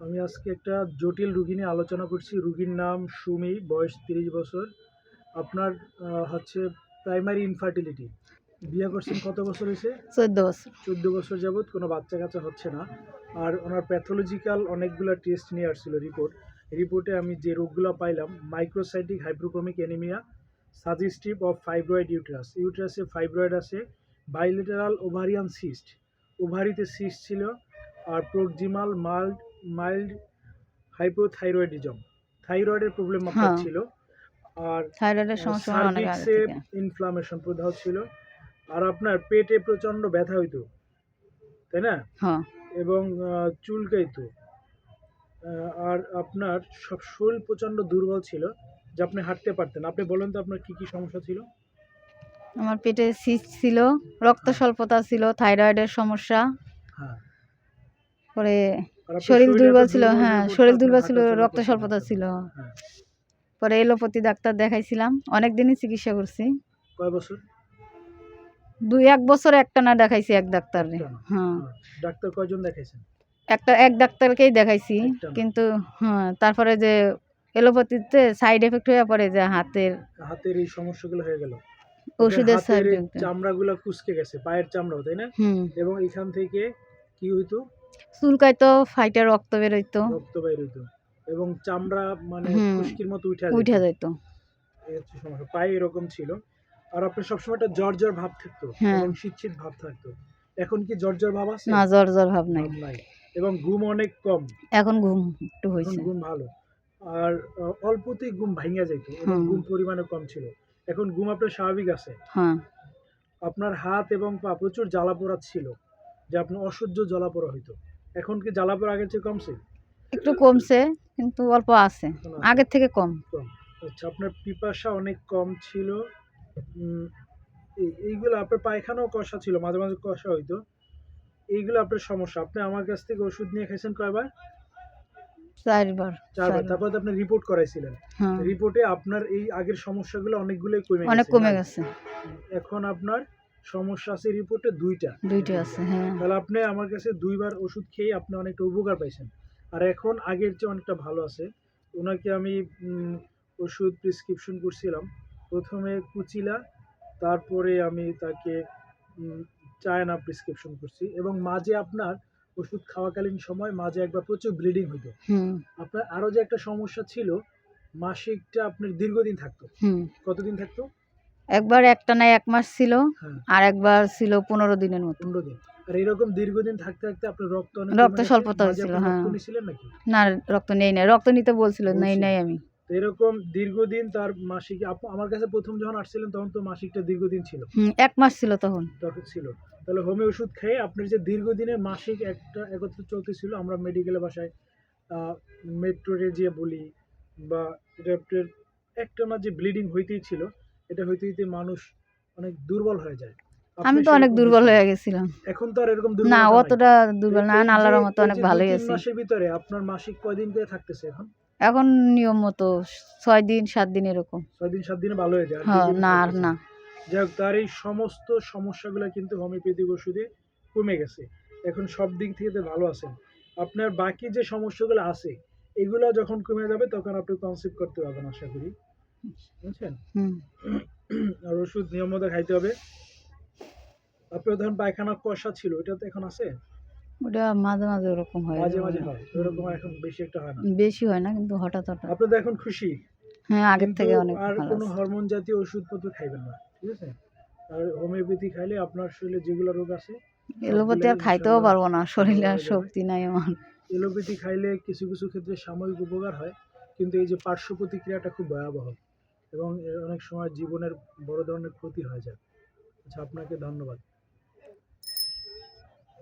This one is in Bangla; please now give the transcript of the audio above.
আমি আজকে একটা জটিল রুগী নিয়ে আলোচনা করছি। রুগীর নাম সুমি বয়স তিরিশ বছর। আপনার হচ্ছে প্রাইমারি ইনফার্টিলিটি বিয়ে করছেন কত বছর হয়েছে? চোদ্দ বছর। চোদ্দ বছর যাবৎ কোনো বাচ্চা কাচ্চা হচ্ছে না। আর ওনার প্যাথোলজিক্যাল অনেকগুলো টেস্ট নিয়ে আসছিল রিপোর্ট রিপোর্টে আমি যে রোগগুলো পাইলাম microcytic hypochromic anaemia suggestive of fibroid uterus ইউট্রাসে fibroid আছে বাইলেটারাল ওভারিয়ান সিস্ট ওভারিতে সিস্ট ছিল আর প্রোকজিমাল মাল্ড মাইল্ড হাইপোথাইরয়েডিজম। থাইরয়েডের প্রবলেম আপনার হ্যাঁ। ছিল। আর থাইরয়েডের সমস্যা অনেক আগে ইনফ্লামেশন প্রদাহ ছিল। আর আপনার পেটে প্রচণ্ড ব্যথা হইতো। তাই না? হ্যাঁ। এবং চুলকাইতো। আর আপনার সব শরীর প্রচণ্ড দুর্বল ছিল যে আপনি হাঁটতে পারতেন। আপনি বলেন তো আপনার কি কি সমস্যা ছিল? আমার পেটে সিস্ট ছিল রক্ত স্বল্পতা ছিল থাইরয়েডের সমস্যা। হ্যাঁ। পরে শরীর দুর্বল ছিল হ্যাঁ শরীর দুর্বল ছিল রক্ত স্বল্পতা ছিল। হ্যাঁ। পরে এলোপতি ডাক্তার দেখাইছিলাম অনেক দিনই চিকিৎসা করছি। কয় বছর? দুই এক বছর একটা না দেখাইছি এক ডাক্তারে? হ্যাঁ। হ্যাঁ। ডাক্তার কয়জন দেখাইছেন? একটা এক ডাক্তারকেই দেখাইছি কিন্তু হ্যাঁ তারপরে যে এলোপ্যাথিতে সাইড এফেক্ট হয়ে পড়ে যে হাতের। হাতের এই সমস্যাগুলো হয়ে গেল। ওষুধের সাইড এফেক্ট চামড়াগুলো কুচকে গেছে পায়ের চামড়াও তাই না? এবং এখান থেকে কি হইতো? চুলকাইতো ফাইটে রক্ত বেরোইতো। রক্ত বাইর হইতো এবং চামড়া মানে। খুশকির মতো উঠে উঠে যেত। এই সমস্যা। পায়ে এরকম ছিল। আর আপনার সবসময় একটা জ্বর জ্বর ভাব থাকতো হ্যাঁ। এবং শীত শীত ভাব থাকতো। এখন কি জ্বর জ্বর ভাব আছে? না জ্বর জ্বর ভাব নাই। এবং ঘুম অনেক কম। এখন ঘুম একটু হয়েছে ঘুম ভালো। আর অল্পতেই ঘুম ভাঙা যেত ঘুম পরিমাণে কম ছিল। এখন ঘুম আপনার স্বাভাবিক আছে। হ্যাঁ। আপনার হাত এবং পা প্রচুর জ্বালা পোড়া ছিল। যে আপনার অসহ্য জ্বালা পোড়া হইতো। এখন কি জ্বালা পোড়া আগের চেয়ে কমছে? একটু কমছে কিন্তু অল্প আছে? আগের থেকে কম। আচ্ছা আপনার পিপাসা অনেক কম ছিল। এই- এইগুলো আপনার পায়খানাও কষা ছিল মাঝে মাঝে কষা হইতো। এইগুলো আপনার সমস্যা। আপনি আমার কাছ থেকে ওষুধ নিয়ে খাইছেন কয়বার? চারবার চারবার। চারবার। তারপর তো আপনি রিপোর্ট করাইছিলেন। হ্যাঁ। রিপোর্টে আপনার এই আগের সমস্যাগুলো অনেকগুলোই কমে অনেক গেছে। কমে গেছে। এখন আপনার সমস্যা আছে রিপোর্টে দুইটা। দুইটা আছে হ্যাঁ। তাহলে আপনি আমার কাছে দুইবার ওষুধ খেয়ে আপনি অনেকটা উপকার পাইছেন। আর এখন আগের চেয়ে অনেকটা ভালো আছে। ওনাকে আমি ওষুধ প্রেসক্রিপশন করছিলাম। প্রথমে কুচিলা তারপরে আমি তাকে চায়না প্রেসক্রিপশন করছি। এবং মাঝে আপনার ওষুধ খাওয়াকালীন সময় মাঝে একবার প্রচুর ব্লিডিং হুম। আপনার আরও যে একটা সমস্যা ছিল মাসিকটা আপনার দীর্ঘদিন থাকতো। কতদিন থাকতো? একবার একটা না এক মাস ছিল হ্যাঁ। আর একবার ছিল পনেরো দিনের মতো। আর এরকম দীর্ঘদিন থাকতে থাকতে আপনার রক্ত রক্ত স্বল্পতা হয়েছিল, হ্যাঁ। না রক্ত নেই না রক্ত নিতে বলছিল নেই নাই আমি। তো এরকম দীর্ঘদিন তার মাসিক আমার কাছে প্রথম যখন আসছিলেন তখন তো মাসিকটা দীর্ঘদিন ছিল। এক মাস ছিল তখন। তখন ছিল। তাহলে হোমিও ওষুধ খেয়ে আপনার যে দীর্ঘদিনের মাসিক একটা একত্র চলতেছিল আমরা মেডিকেলের বাসায় মেট্রোরে যে বলি বা এটা একটা না যে ব্লিডিং হইতেই ছিল এটা হইতে হইতে মানুষ অনেক দুর্বল হয়ে যায়। আমি তো অনেক দুর্বল হয়ে গেছিলাম। এখন তো আর এরকম দুর্বল না অতটা দুর্বল না আল্লাহর মতো এই অনেক ভালোই আছি মাসের ভিতরে আপনার মাসিক কয়দিন করে থাকতেছে এখন? এখন নিয়ম মতো ছয় দিন সাত দিন এরকম। ছয় দিন সাত দিনে ভালো হয়ে যায়। হ্যাঁ না আর না। যাই হোক তার এই সমস্ত সমস্যাগুলো কিন্তু হোমিওপ্যাথিক ওষুধে কমে গেছে। এখন সব দিক থেকে তো ভালো আছেন। আপনার বাকি যে সমস্যাগুলো আছে এগুলো যখন কমে যাবে তখন আপনি কনসেপ্ট করতে পারবেন আশা করি। বুঝছেন আর ওষুধ নিয়ম মতো খাইতে হবে। ধরুন কষা ছিল এটা তো এখন আছে? ওটা মাঝে মাঝে ওরকম হয়। মাঝে মাঝে হয় ওরকম এখন বেশি একটা হয় না। বেশি হয় না কিন্তু হঠাৎ হঠাৎ। আপনি তো এখন খুশি। হ্যাঁ আগের থেকে অনেক আর কোনো হরমোন জাতীয় ওষুধপত্র খাইবেন না ঠিক আছে? আর হোমিওপ্যাথি খাইলে আপনার শরীরে যেগুলো রোগ আছে এলোপাতি আর খাইতেও পারব না শরীরে আর। শক্তি নাই আমার। এলোপ্যাথি খাইলে কিছু কিছু ক্ষেত্রে সাময়িক উপকার হয় কিন্তু এই যে পার্শ্ব প্রতিক্রিয়াটা খুব ভয়াবহ। এবং অনেক সময় জীবনের বড় ধরনের ক্ষতি হয়ে যায়। আচ্ছা আপনাকে ধন্যবাদ।